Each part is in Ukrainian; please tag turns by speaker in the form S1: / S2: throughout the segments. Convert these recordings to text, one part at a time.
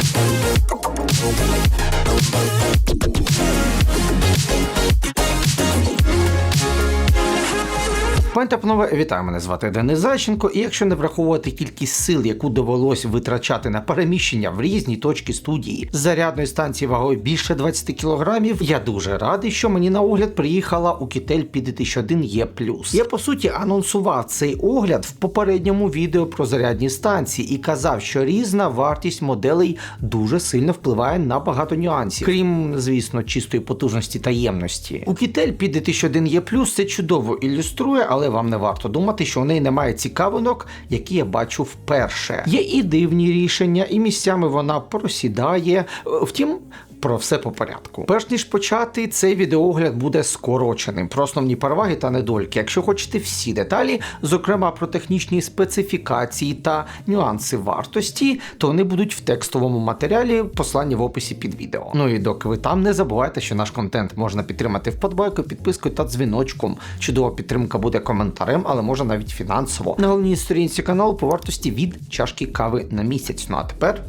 S1: Thank you. Пані та панове, вітаю, мене звати Денис Зайченко, і якщо не враховувати кількість сил, яку довелось витрачати на переміщення в різні точки студії зарядної станції вагою більше 20 кілограмів, я дуже радий, що мені на огляд приїхала у кітель 5001 Е+. Я по суті анонсував цей огляд в попередньому відео про зарядні станції і казав, що різна вартість моделей дуже сильно впливає на багато нюансів, крім, звісно, чистої потужності та ємності. У кітель 5001 Е+, це чудово ілюструє, але вам не варто думати, що в неї немає цікавинок, які я бачу вперше. Є і дивні рішення, і місцями вона просідає. Втім. Про все по порядку. Перш ніж почати, цей відеогляд буде скороченим про основні переваги та недоліки. Якщо хочете всі деталі, зокрема про технічні специфікації та нюанси вартості, то вони будуть в текстовому матеріалі, послання в описі під відео. Ну і доки ви там, не забувайте, що наш контент можна підтримати вподобайкою, підпискою та дзвіночком. Чудова підтримка буде коментарем, але може навіть фінансово. На головній сторінці каналу по вартості від чашки кави на місяць. Ну а тепер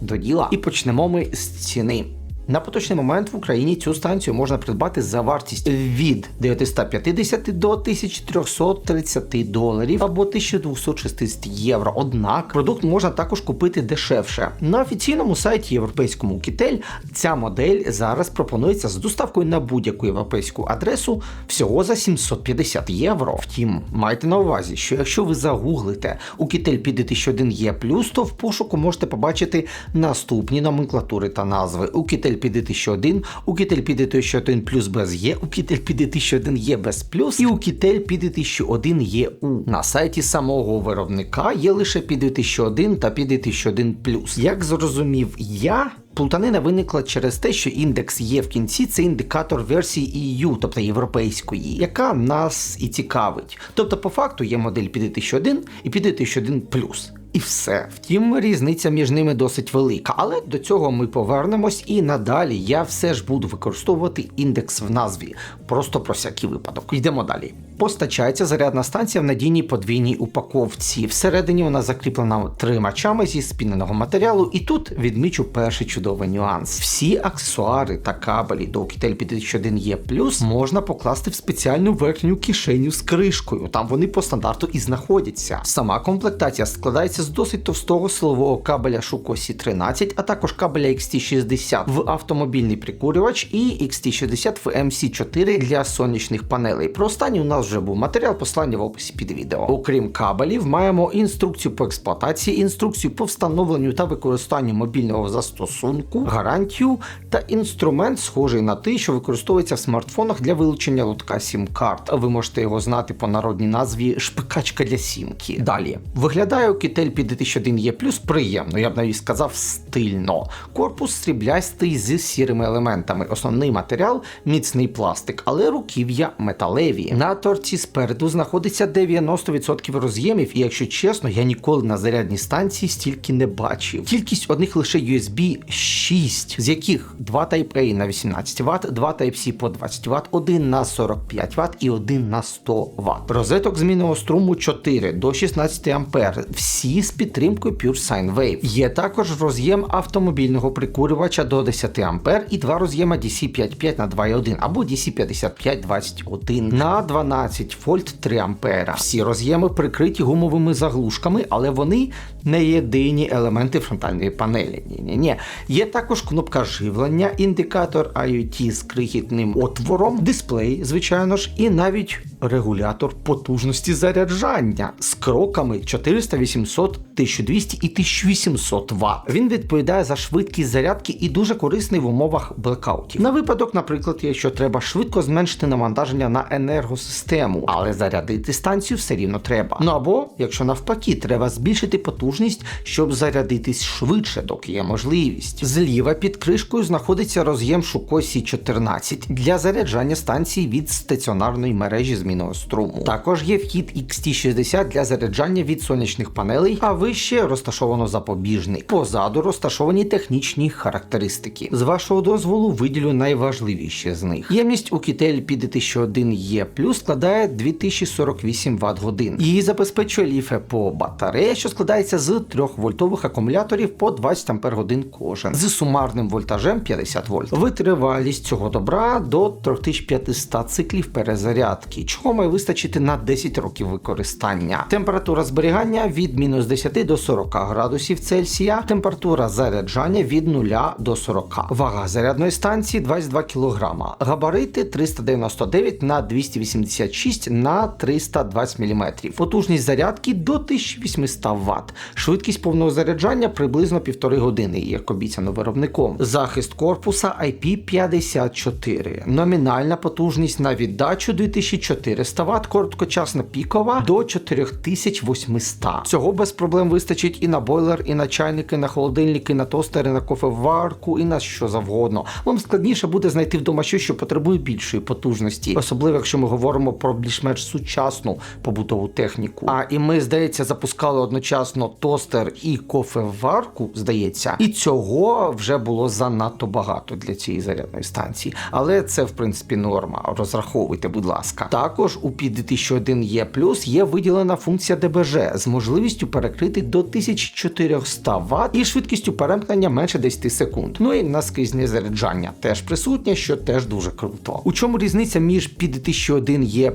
S1: до діла. І почнемо ми з ціни. На поточний момент в Україні цю станцію можна придбати за вартість від 950 до 1330 доларів або 1260 євро. Однак продукт можна також купити дешевше. На офіційному сайті європейському Кітель ця модель зараз пропонується з доставкою на будь-яку європейську адресу всього за 750 євро. Втім, майте на увазі, що якщо ви загуглите у Кітель 5001 Є плюс, то в пошуку можете побачити наступні номенклатури та назви. У Кітель 5001, у Кітель 5001 плюс без Є, у Кітель 5001 Є без плюс і у Кітель 5001 Є У. На сайті самого виробника є лише 5001 та 5001 плюс. Як зрозумів я. Плутанина виникла через те, що індекс є в кінці це індикатор версії EU, тобто європейської, яка нас і цікавить. Тобто, по факту є модель 5001 і 5001 плюс. І все. Втім, різниця між ними досить велика. Але до цього ми повернемось, і надалі я все ж буду використовувати індекс в назві, просто про всякий випадок. Йдемо далі. Постачається зарядна станція в надійній подвійній упаковці. Всередині вона закріплена тримачами зі спіненого матеріалу, і тут відмічу перший чудовий нюанс. Всі аксесуари та кабелі до Kitel 51 є можна покласти в спеціальну верхню кишеню з кришкою. Там вони по стандарту і знаходяться. Сама комплектація складається з досить товстого силового кабеля Shuko 13 а також кабеля XT60 в автомобільний прикурювач і XT60 в MC4 для сонячних панелей. Про останній у нас вже був матеріал, послання в описі під відео. Окрім кабелів, маємо інструкцію по експлуатації, інструкцію по встановленню та використанню мобільного застосунку, гарантію та інструмент, схожий на той, що використовується в смартфонах для вилучення лотка сім-карт. Ви можете його знати по народній назві шпикачка для сімки. Далі виглядає Kitel 5001 Є плюс приємно, я б навіть сказав стильно. Корпус сріблястий з сірими елементами. Основний матеріал міцний пластик, але руків'я металеві. На торці спереду знаходиться 90% роз'ємів, і якщо чесно, я ніколи на зарядній станції стільки не бачив. Кількість одних лише USB 6, з яких 2 Type-A на 18 Вт, 2 Type-C по 20 Вт, 1 на 45 Вт і 1 на 100 Вт. Розеток змінного струму 4 до 16 А, всі з підтримкою PureSine Wave. Є також роз'єм автомобільного прикурювача до 10 А і два роз'єма DC55 на 2,1 або DC5521 на 12 вольт 3 А. Всі роз'єми прикриті гумовими заглушками, але вони не єдині елементи фронтальної панелі. Ні-ні-ні. Є також кнопка живлення, індикатор IoT з крихітним отвором, дисплей, звичайно ж, і навіть регулятор потужності заряджання з кроками 400, 800, 1200 і 1800 Вт. Він відповідає за швидкість зарядки і дуже корисний в умовах блекаутів. На випадок, наприклад, якщо треба швидко зменшити навантаження на енергосистему, але зарядити станцію все рівно треба. Ну або, якщо навпаки, треба збільшити потужність, щоб зарядитись швидше, доки є можливість. Зліва під кришкою знаходиться роз'єм Shuko C14 для заряджання станції від стаціонарної мережі з змінного струму. Також є вхід XT60 для заряджання від сонячних панелей, а вище розташовано запобіжник. Позаду розташовані технічні характеристики. З вашого дозволу виділю найважливіші з них. Ємність у кітель під 1001 е складає 2048 Вт годин. Її забезпечує ліфе по батарея, що складається з 3 вольтових акумуляторів по 20 Ампер годин кожен з сумарним вольтажем 50 вольт. Витривалість цього добра до 3500 циклів перезарядки, чого має вистачити на 10 років використання. Температура зберігання від мінус 10 до 40 градусів Цельсія, температура заряджання від 0 до 40. Вага зарядної станції 22 кг. Габарити 399 на 286 на 320 мм. Потужність зарядки до 1800 Вт. Швидкість повного заряджання приблизно півтори години, як обіцяно виробником. Захист корпуса IP54. Номінальна потужність на віддачу 2400 Вт, короткочасна пікова до 4800. Цього без проблем вистачить і на бойлер, і на чайники, на холодильники, на тостери, на кофеварку, і на що завгодно. Вам складніше буде знайти вдома щось, що потребує більшої потужності, особливо якщо ми говоримо про більш-менш сучасну побутову техніку. А і ми, здається, запускали одночасно тостер і кофеварку, здається, і цього вже було занадто багато для цієї зарядної станції. Але це, в принципі, норма. Розраховуйте, будь ласка. Також у під 2001 е є виділена функція ДБЖ з можливістю перекрити до 1400 Вт і швидкістю перемкнення менше 10 секунд. Ну і наскрізне заряджання теж присутнє, що теж дуже круто. У чому різниця між під 2001 е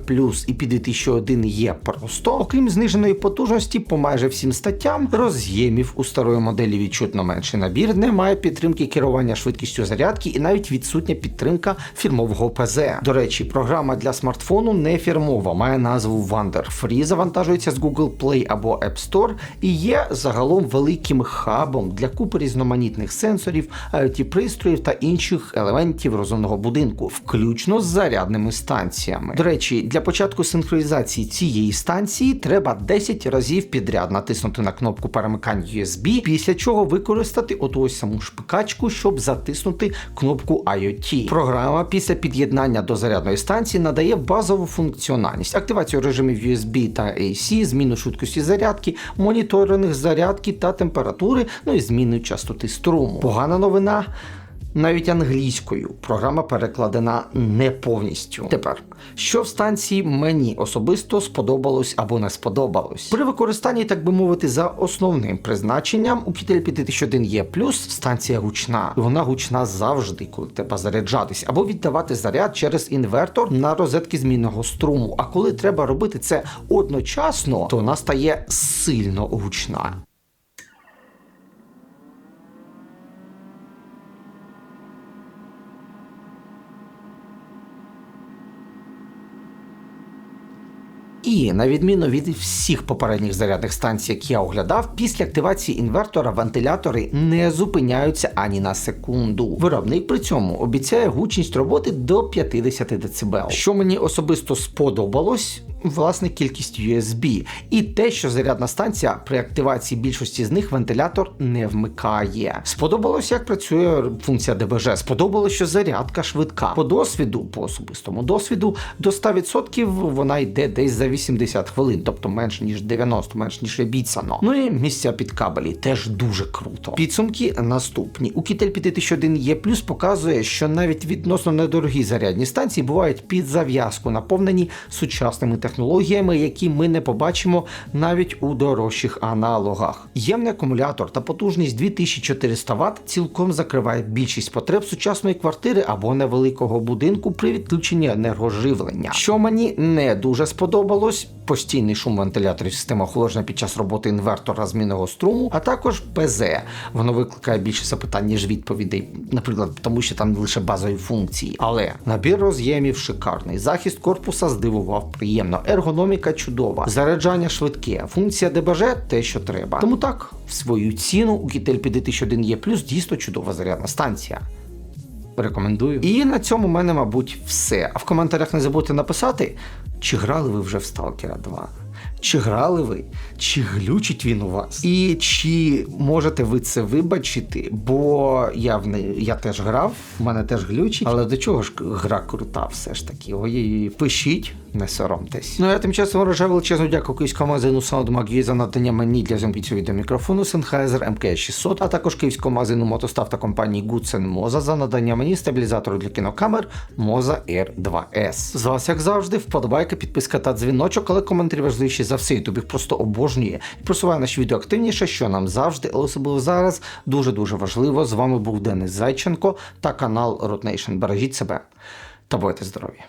S1: і під 2001 е просто? Окрім зниженої потужності по майже всім статтям, роз'ємів у старої моделі відчутно менший набір, немає підтримки керування швидкістю зарядки і навіть відсутня підтримка фірмового ПЗ. До речі, програма для смартфону не фірмова, має назву Wonder Free, завантажується з Google Play або App Store і є загалом великим хабом для купи різноманітних сенсорів, IoT пристроїв та інших елементів розумного будинку, включно з зарядними станціями. До речі, для початку синхронізації цієї станції треба 10 разів підряд натиснути на кнопку перемикання USB, після чого використати оту саму шпикачку, щоб затиснути кнопку IoT. Програма після під'єднання до зарядної станції надає базову функціональність, активацію режимів USB та AC, зміну швидкості зарядки, моніторинг зарядки та температури, ну і зміни частоти струму. Погана новина. Навіть англійською програма перекладена не повністю. Тепер, що в станції мені особисто сподобалось або не сподобалось. При використанні, так би мовити, за основним призначенням у Кітель 5001 є плюс станція гучна. І вона гучна завжди, коли треба заряджатись, або віддавати заряд через інвертор на розетки змінного струму. А коли треба робити це одночасно, то вона стає сильно гучна. І на відміну від всіх попередніх зарядних станцій, які я оглядав, після активації інвертора вентилятори не зупиняються ані на секунду. Виробник при цьому обіцяє гучність роботи до 50 дБ. Що мені особисто сподобалось, власне кількість USB, і те, що зарядна станція при активації більшості з них вентилятор не вмикає. Сподобалось, як працює функція ДБЖ. Сподобалось, що зарядка швидка. По досвіду, по особистому досвіду, до 100% вона йде десь за 80 хвилин, тобто менше ніж 90, менш ніж обіцяно. Ну і місця під кабелі теж дуже круто. Підсумки наступні. У Кітель 5001 є плюс показує, що навіть відносно недорогі зарядні станції бувають під зав'язку, наповнені сучасними технологіями, які ми не побачимо навіть у дорожчих аналогах. Ємний акумулятор та потужність 2400 Вт цілком закриває більшість потреб сучасної квартири або невеликого будинку при відключенні енергоживлення. Що мені не дуже сподобалось сподобалось постійний шум вентиляторів системи охолодження під час роботи інвертора змінного струму, а також ПЗ. Воно викликає більше запитань, ніж відповідей, наприклад, тому що там лише базові функції. Але набір роз'ємів шикарний. Захист корпуса здивував приємно. Ергономіка чудова, заряджання швидке, функція ДБЖ те, що треба. Тому так, в свою ціну у Кітель 5001 є плюс дійсно чудова зарядна станція. Рекомендую. І на цьому в мене, мабуть, все. А в коментарях не забудьте написати, чи грали ви вже в Сталкера 2. Чи грали ви, чи глючить він у вас? І чи можете ви це вибачити? Бо я в не я теж грав, в мене теж глючить, але до чого ж гра крута, все ж таки. Ой, пишіть, не соромтесь. Ну я тим часом вражаю величезну дякую київському магазину SoundMag за надання мені для зйомки цього відеомікрофону Sennheiser MK600, а також київському магазину Мотостав та компанії Goodsen Moza за надання мені стабілізатору для кінокамер Moza R2S. З вас, як завжди, вподобайка, підписка та дзвіночок, але коментарі важливіші за все. Ютуб просто обожнює і просуває наші відео активніше, що нам завжди, особливо зараз дуже дуже важливо. З вами був Денис Зайченко та канал Road Nation. Бережіть себе та будьте здорові!